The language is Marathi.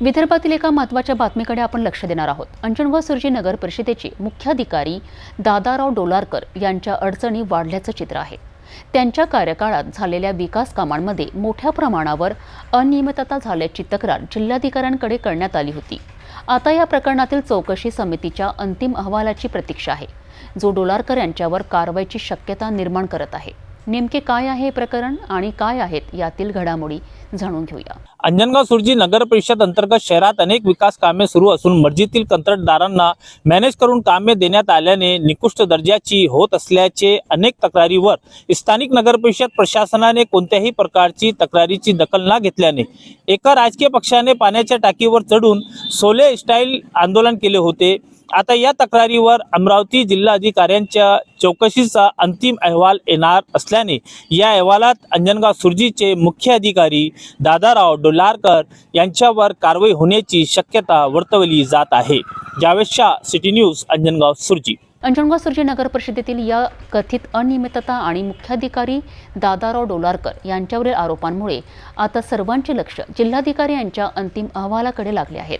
विदर्भातील एका महत्त्वाच्या बातमीकडे आपण लक्ष देणार आहोत. अंजन व सुरजी नगर परिषदेचे मुख्याधिकारी दादाराव डोलारकर यांच्या अडचणी वाढल्याचं चित्र आहे. त्यांच्या कार्यकाळात झालेल्या विकास कामांमध्ये मोठ्या प्रमाणावर अनियमितता झाल्याची तक्रार जिल्हाधिकाऱ्यांकडे करण्यात आली होती. आता या प्रकरणातील चौकशी समितीच्या अंतिम अहवालाची प्रतीक्षा आहे. जो डोलारकर यांच्यावर कारवाईची शक्यता निर्माण करत आहे. नेमके काय आहे हे प्रकरण आणि काय आहेत यातील घडामोडी जाणून घेऊया. अंजनगाव सुरजी नगर परिषद अंतर्गत शहरात अनेक विकास कामे सुरू असून मर्जीतील कंत्राटदारांना मॅनेज करून कामे देण्यात आल्याने निकृष्ट दर्जाची होत असल्याचे अनेक तक्रारीवर स्थानिक नगर परिषद प्रशासनाने कोणत्याही प्रकारची तक्रारीची दखल न घेतल्याने एका राजकीय पक्षाने पाण्याच्या टाकीवर चढून सोले स्टाईल आंदोलन केले होते. आता या तक्रारीवर अमरावती जिल्हाधिकाऱ्यांच्या चौकशीचा अंतिम अहवाल येणार असल्याने या अहवालात अंजनगाव सुरजीचे मुख्य अधिकारी दादाराव डोलारकर यांच्यावर कारवाई होण्याची शक्यता वर्तवली जात आहे. Javed Shah city news Anjangaon Surji. Anjangaon Surji नगर परिषदेतील या कथित अनियमितता आणि मुख्याधिकारी दादाराव डोलारकर यांच्यावरील आरोपांमुळे आता सर्वांचे लक्ष जिल्हाधिकारी यांच्या अंतिम अहवालाकडे लागले आहेत